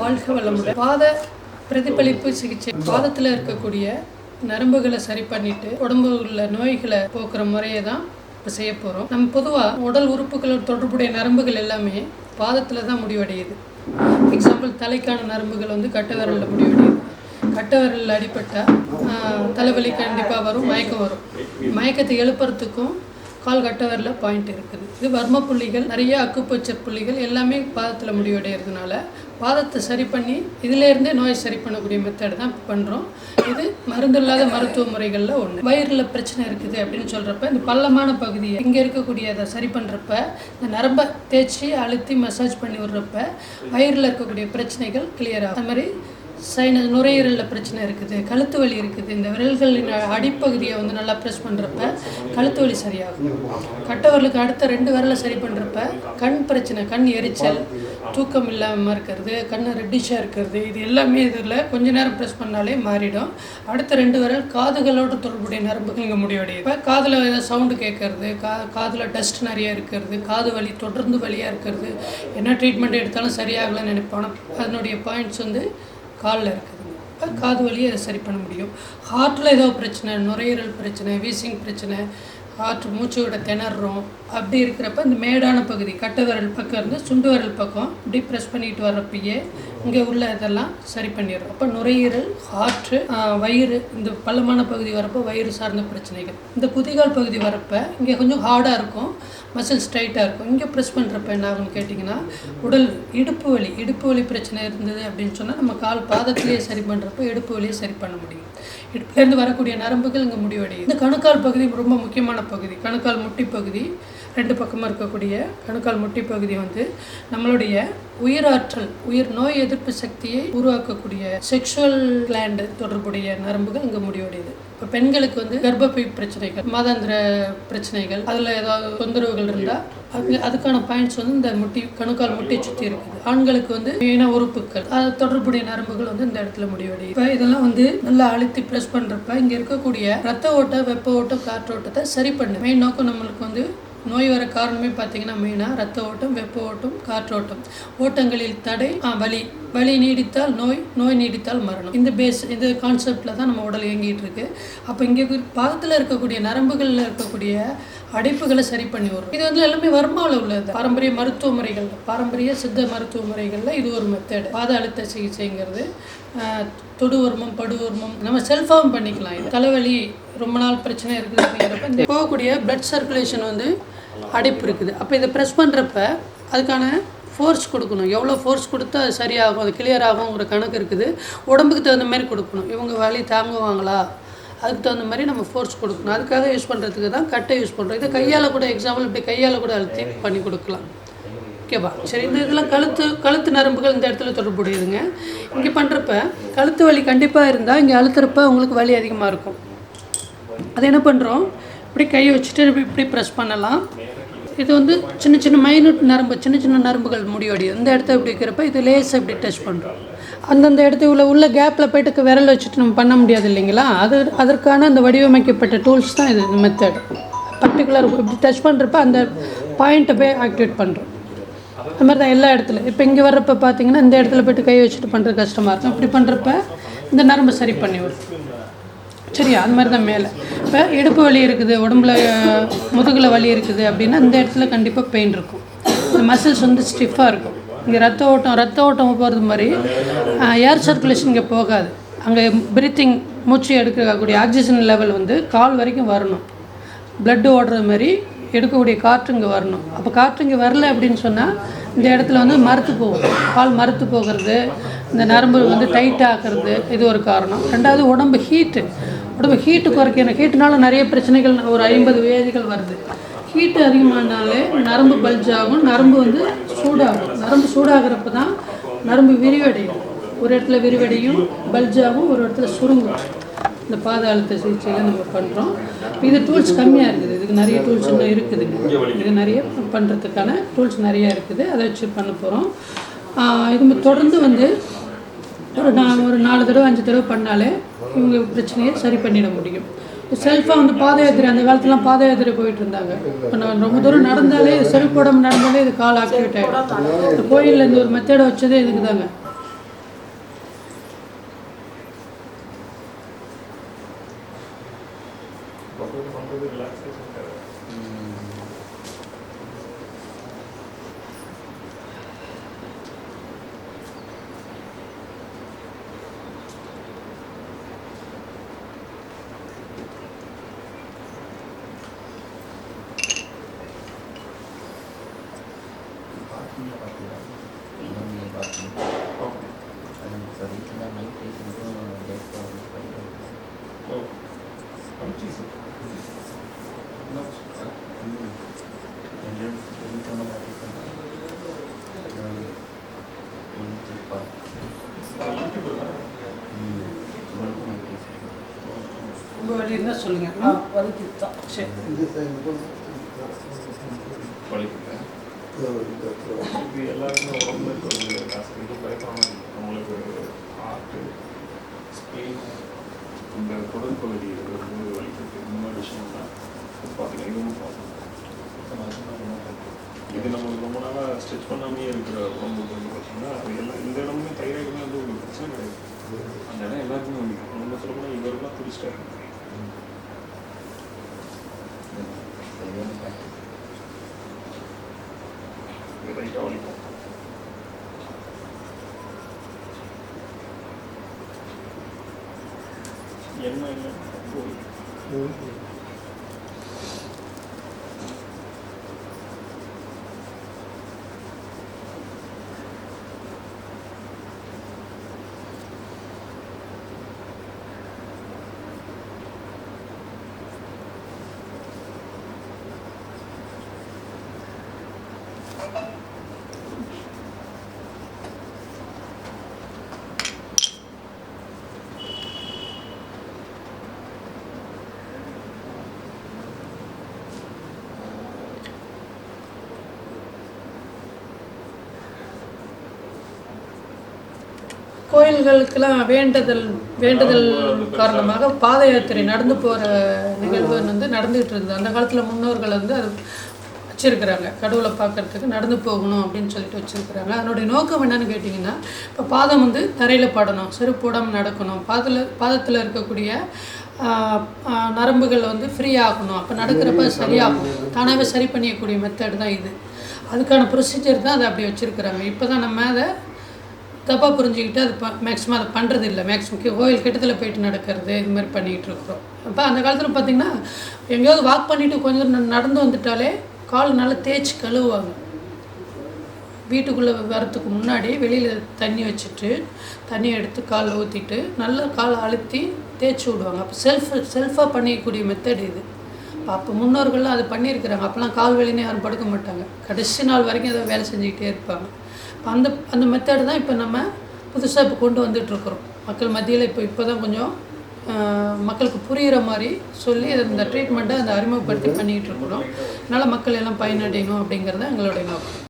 வாழ்க வளமுடன். பாத பிரதிபலிப்பு சிகிச்சை. பாதத்தில் இருக்கக்கூடிய நரம்புகளை சரி பண்ணிட்டு உடம்பு உள்ள நோய்களை போக்குற முறையை தான் இப்போ செய்ய போகிறோம் நம்ம பொதுவாக உடல் உறுப்புகளோட தொடர்புடைய நரம்புகள் எல்லாமே பாதத்தில் தான் முடிவடையுது. எக்ஸாம்பிள் தலைக்கான நரம்புகள் வந்து கட்டை விரலில் முடிவடையுது. கட்டவரலில் விரலில் தலைவலி கண்டிப்பாக வரும் மயக்கம் வரும். மயக்கத்தை எழுப்புறதுக்கும் கால் கட்டவரில் பாயிண்ட் இருக்குது. இது வர்ம புள்ளிகள் நிறைய அக்குப்பச்சர் புள்ளிகள் எல்லாமே பாதத்தில் முடிவடைகிறதுனால பாதத்தை சரி பண்ணி இதிலேருந்தே நோய் சரி பண்ணக்கூடிய மெத்தட் தான் பண்ணுறோம் இது மருந்து இல்லாத மருத்துவ முறைகளில் ஒன்று வயிறில் பிரச்சனை இருக்குது அப்படின்னு சொல்கிறப்ப இந்த பள்ளமான பகுதியை இங்கே இருக்கக்கூடிய அதை சரி பண்ணுறப்ப இந்த நரம்பை தேய்ச்சி அழுத்தி மசாஜ் பண்ணி விடுறப்ப வயிறில் இருக்கக்கூடிய பிரச்சனைகள் கிளியர் ஆகும். அது மாதிரி சைன நுரையீரலில் பிரச்சனை இருக்குது கழுத்து வலி இருக்குது. இந்த விரல்களின் அடிப்பகுதியை வந்து நல்லா ப்ரெஸ் பண்ணுறப்ப கழுத்து வலி சரியாகும். கட்டவர்களுக்கு அடுத்த ரெண்டு விரலை சரி பண்ணுறப்ப கண் பிரச்சனை கண் எரிச்சல் தூக்கம் இல்லாமல் இருக்கிறது கண் ரெட்டிஷாக இருக்கிறது இது எல்லாமே இதில் கொஞ்ச நேரம் ப்ரெஸ் பண்ணாலே மாறிடும். அடுத்த ரெண்டு விரல் காதுகளோட தொடர்புடைய நரம்புகள் இங்கே முடிவடையும். இப்போ காதில் ஏதாவது சவுண்டு கேட்கறது கா காதில் டஸ்ட் நிறைய இருக்கிறது காது வலி தொடர்ந்து வலியாக இருக்கிறது என்ன ட்ரீட்மெண்ட் எடுத்தாலும் சரியாகலன்னு நினைப்போம். அதனுடைய பாயிண்ட்ஸ் வந்து காலில் இருக்குது. காது வலியை அதை சரி பண்ண முடியும். ஹார்ட்டில் ஏதோ பிரச்சனை நுரையீரல் பிரச்சனை வீசிங் பிரச்சனை ஆற்று மூச்சு விட திணறோம் அப்படி இருக்கிறப்ப இந்த மேடான பகுதி கட்டை விரல் பக்கம் இருந்து சுண்டு விரல் பக்கம் இப்படி ப்ரெஸ் பண்ணிட்டு வர்றப்பயே இங்கே உள்ள இதெல்லாம் சரி பண்ணிடுறோம். அப்போ நுரையீரல் ஹார்ட்டு வயிறு இந்த பள்ளமான பகுதி வரப்போ வயிறு சார்ந்த பிரச்சனைகள். இந்த குதிகால் பகுதி வரப்போ இங்கே கொஞ்சம் ஹார்டாக இருக்கும் மசில் ஸ்ட்ரைட்டாக இருக்கும். இங்கே ப்ரெஸ் பண்ணுறப்ப என்ன ஆகும்னு கேட்டிங்கன்னா உடல் இடுப்பு வலி இடுப்பு வலி பிரச்சனை இருந்தது அப்படின்னு சொன்னால் நம்ம கால் பாதத்திலேயே சரி பண்ணுறப்ப இடுப்பு வலியை சரி பண்ண முடியும். இடுப்புலேருந்து வரக்கூடிய நரம்புகள் இங்கே முடிவடையும் இந்த கணுக்கால் பகுதி ரொம்ப முக்கியமான பகுதி. கணுக்கால் முட்டி பகுதி ரெண்டு பக்கமும் இருக்கக்கூடிய கணுக்கால் முட்டி பகுதி வந்து நம்மளுடைய உயிராற்றல் உயிர் நோய் எதிர்ப்பு சக்தியை உருவாக்கக்கூடிய செக்ஷுவல் கிளாண்டு தொடர்புடைய நரம்புகள் இங்கே முடிவடையுது. இப்போ பெண்களுக்கு வந்து கர்ப்பப்பை பிரச்சனைகள் மாதாந்திர பிரச்சனைகள் அதில் ஏதாவது தொந்தரவுகள் இருந்தால் அது அதுக்கான பாயிண்ட்ஸ் வந்து இந்த முட்டி கணுக்கால் முட்டி சுற்றி இருக்குது. ஆண்களுக்கு வந்து இன உறுப்புகள் அது தொடர்புடைய நரம்புகள் வந்து இந்த இடத்துல முடிவடையும் இப்போ இதெல்லாம் வந்து நல்லா அழுத்தி ப்ரெஸ் பண்ணுறப்ப இங்கே இருக்கக்கூடிய ரத்த ஓட்டம் வெப்ப ஓட்டம் காற்றோட்டத்தை சரி பண்ணு. மெயின் நோக்கம் நம்மளுக்கு வந்து நோய் வர காரணமே பார்த்தீங்கன்னா மெயினாக ரத்த ஓட்டம் வெப்ப ஓட்டம் காற்றோட்டம். ஓட்டங்களில் தடை வலி. வலி நீடித்தால் நோய் நோய் நீடித்தால் மரணம். இந்த பேஸ் இந்த கான்செப்டில் தான் நம்ம உடல் இயங்கிட்டு இருக்கு. அப்போ இங்கே பாகத்தில் இருக்கக்கூடிய நரம்புகளில் இருக்கக்கூடிய அடைப்புகளை சரி பண்ணி வரும் இது வந்து எல்லாமே வர்மாவில் உள்ளது. பாரம்பரிய மருத்துவ முறைகள் பாரம்பரிய சித்த மருத்துவ முறைகளில் இது ஒரு மெத்தட் பாத அழுத்த சிகிச்சைங்கிறது ஆஹ், தொடுவர்மம் படுவர்மம் நம்ம செல்ஃபார்ம் பண்ணிக்கலாம். இது தலைவலி ரொம்ப நாள் பிரச்சனை இருக்குது அப்படிங்கிறப்ப இந்த போகக்கூடிய பிளட் சர்க்குலேஷன் வந்து அடைப்பு இருக்குது. அப்போ இதை ப்ரெஸ் பண்ணுறப்ப அதுக்கான ஃபோர்ஸ் கொடுக்கணும். எவ்வளோ ஃபோர்ஸ் கொடுத்தா அது சரியாகும் அது கிளியர் ஆகுங்கிற கணக்கு இருக்குது. உடம்புக்கு தகுந்த மாதிரி கொடுக்கணும். இவங்க வலி தாங்குவாங்களா? அதுக்கு தகுந்த மாதிரி நம்ம ஃபோர்ஸ் கொடுக்கணும். அதுக்காக யூஸ் பண்ணுறதுக்கு தான் கட்டை யூஸ் பண்ணுறோம் இதை கையால் கூட எக்ஸாம்பிள் இப்படி கையால் கூட அழுத்தி பண்ணி கொடுக்கலாம். ஓகேவா சரி இந்த இதெல்லாம் கழுத்து கழுத்து நரம்புகள் இந்த இடத்துல தொடர்புடையதுங்க. இங்கே பண்ணுறப்ப கழுத்து வலி கண்டிப்பாக இருந்தால் இங்கே அழுத்துறப்ப உங்களுக்கு வலி அதிகமாக இருக்கும். அது என்ன பண்ணுறோம் இப்படி கையை வச்சுட்டு இப்படி ப்ரெஸ் பண்ணலாம். இது வந்து சின்ன சின்ன மைனூட் நரம்பு சின்ன சின்ன நரம்புகள் முடியோடி இந்த இடத்த இப்படி இருக்கிறப்ப இது லேஸை இப்படி டச் பண்ணுறோம் அந்தந்த இடத்து உள்ள உள்ள கேப்பில் போயிட்டு விரல் வச்சுட்டு நம்ம பண்ண முடியாது இல்லைங்களா? அது அதற்கான அந்த வடிவமைக்கப்பட்ட டூல்ஸ் தான் இது மெத்தட் பர்டிகுலர் இப்படி டச் பண்ணுறப்ப அந்த பாயிண்ட்டை போய் ஆக்டிவேட் பண்ணுறோம் அது மாதிரி தான் எல்லா இடத்துல. இப்போ இங்கே வர்றப்ப பார்த்தீங்கன்னா இந்த இடத்துல போய்ட்டு கை வச்சுட்டு பண்ணுறது கஷ்டமாக இருக்கும் இப்படி பண்ணுறப்ப இந்த நரம்பு சரி பண்ணி விடும். சரியா? அது மாதிரி தான் மேலே. இப்போ இடுப்பு வலி இருக்குது உடம்புல முதுகில் வலி இருக்குது அப்படின்னா இந்த இடத்துல கண்டிப்பாக பெயின் இருக்கும். இந்த மசில்ஸ் வந்து ஸ்டிஃபாக இருக்கும். இங்கே ரத்த ஓட்டம் ரத்த ஓட்டம் போகிறது மாதிரி ஏர் சர்க்குலேஷன் இங்கே போகாது. அங்கே பிரீத்திங் மூச்சு எடுக்கக்கூடிய ஆக்சிஜன் லெவல் வந்து கால் வரைக்கும் வரணும். பிளட்டு ஓடுற மாதிரி எடுக்கக்கூடிய காற்று இங்கே வரணும். அப்போ காற்று இங்கே வரல அப்படின்னு சொன்னால் இந்த இடத்துல வந்து மறுத்து போகும். கால் மறுத்து போகிறது இந்த நரம்பு வந்து டைட் ஆகிறது இது ஒரு காரணம். ரெண்டாவது உடம்பு ஹீட்டு உடம்பு ஹீட்டு குறைக்கணும் ஹீட்டுனால நிறைய பிரச்சனைகள் ஒரு ஐம்பது வியாதிகள் வருது. ஹீட்டு அதிகமானாலே நரம்பு பல்ஜ் ஆகும் நரம்பு வந்து சூடாகும். நரம்பு சூடாகிறப்ப தான் நரம்பு விரிவடையும். ஒரு இடத்துல விரிவடையும் பல்ஜ் ஆகும் ஒரு இடத்துல சுருங்கும். இந்த பாத அழுத்த சிகிச்சையில் நம்ம பண்ணுறோம் இது டூல்ஸ் கம்மியாக இருக்குது. இதுக்கு நிறைய டூல்ஸ் இன்னும் இருக்குது. இது நிறைய பண்ணுறதுக்கான டூல்ஸ் நிறைய இருக்குது. அதை வச்சு பண்ண போகிறோம் இது தொடர்ந்து வந்து ஒரு நான் ஒரு நாலு தடவை அஞ்சு தடவை பண்ணாலே இவங்க பிரச்சனையை சரி பண்ணிட முடியும். செல்ஃபாக வந்து பாத யாத்திரை அந்த காலத்துலாம் பாத யாத்திரை போயிட்டு இருந்தாங்க. இப்போ நான் ரொம்ப தூரம் நடந்தாலே செல்குடம் நடந்தாலே இது கால் ஆக்டிவேட் ஆகிடும் இந்த கோயிலில் இந்த ஒரு மெத்தேடை வச்சதே இதுக்கு தாங்க. ரிலாக்ஸேஷன் உங்கள் வழி இருந்தால் சொல்லுங்கள் வலிக்கு தான் சரி. இது எல்லாருக்குமே உடம்புல இருக்க ஒரு காசு இது பயப்படாமல் நம்மளுக்கு ஹார்ட்டு ஸ்பெயின் இந்த குடல் பகுதி வந்து வலிக்கிறது விஷயம்னா மாதிரி பார்த்தீங்கன்னா இது நம்மளுக்கு ரொம்ப நாளாக ஸ்ட்ரெச் பண்ணாமே இருக்கிற உடம்பு வந்து பார்த்தீங்கன்னா அது எல்லாம் இந்த இடமுமே தைராய்டுமே வந்து ஒரு பிரச்சனை கிடையாது. அந்த இடம் எல்லாருக்குமே வலிக்கும் நம்ம சொல்லப்போனால் இவரெல்லாம் துடிச்சிட்டாரு இது ரைட்டாக வலிக்கும் என்ன? இல்லை கோயில்களுக்கெல்லாம் வேண்டுதல் வேண்டுதல் காரணமாக பாத யாத்திரை நடந்து போகிற நிகழ்வு வந்து நடந்துகிட்டு இருந்தது. அந்த காலத்தில் முன்னோர்கள் வந்து அது வச்சுருக்கிறாங்க. கடவுளை பார்க்கறதுக்கு நடந்து போகணும் அப்படின்னு சொல்லிட்டு வச்சுருக்கிறாங்க. அதனுடைய நோக்கம் என்னன்னு கேட்டிங்கன்னா இப்போ பாதம் வந்து தரையில் படணும் செருப்புடம் நடக்கணும். பாதத்தில் பாதத்தில் இருக்கக்கூடிய நரம்புகள் வந்து ஃப்ரீ ஆகணும். அப்போ நடக்கிறப்ப சரியாகும். தானாகவே சரி பண்ணியக்கூடிய மெத்தட் தான் இது. அதுக்கான ப்ரொசீஜர் தான் அதை அப்படி வச்சுருக்குறாங்க. இப்போ தான் நம்ம அதை தப்பாக புரிஞ்சுக்கிட்டு அது ப மேக்ஸிமம் அதை பண்ணுறது இல்லை மேக்ஸிமம் கோயில் கிட்டத்தில் போயிட்டு நடக்கிறது இது மாதிரி பண்ணிகிட்டு இருக்கிறோம். அப்போ அந்த காலத்தில் பார்த்திங்கன்னா எங்கேயாவது வாக் பண்ணிவிட்டு கொஞ்சம் நடந்து வந்துட்டாலே கால் நல்லா தேய்ச்சி கழுவுவாங்க. வீட்டுக்குள்ளே வரத்துக்கு முன்னாடி வெளியில் தண்ணி வச்சுட்டு தண்ணி எடுத்து கால் ஊற்றிட்டு நல்லா காலை அழுத்தி தேய்ச்சி விடுவாங்க. அப்போ செல்ஃப் செல்ஃபாக பண்ணிக்கக்கூடிய மெத்தட் இது. அப்போ முன்னோர்கள்லாம் அது பண்ணியிருக்கிறாங்க. அப்போலாம் கால் வலின்னு யாரும் படுக்க மாட்டாங்க. கடைசி நாள் வரைக்கும் அதை வேலை செஞ்சுக்கிட்டே இருப்பாங்க. அப்ப அந்த அந்த மெத்தட் தான் இப்போ நம்ம புதுசாக இப்போ கொண்டு வந்துட்டுருக்குறோம். மக்கள் மத்தியில் இப்போ இப்போ தான் கொஞ்சம் மக்களுக்கு புரிகிற மாதிரி சொல்லி இந்த ட்ரீட்மெண்ட்டை அந்த அறிமுகப்படுத்தி பண்ணிக்கிட்டு இருக்கிறோம் அதனால் மக்கள் எல்லாம் பயனடையணும் அப்படிங்கிறது எங்களுடைய நோக்கம்.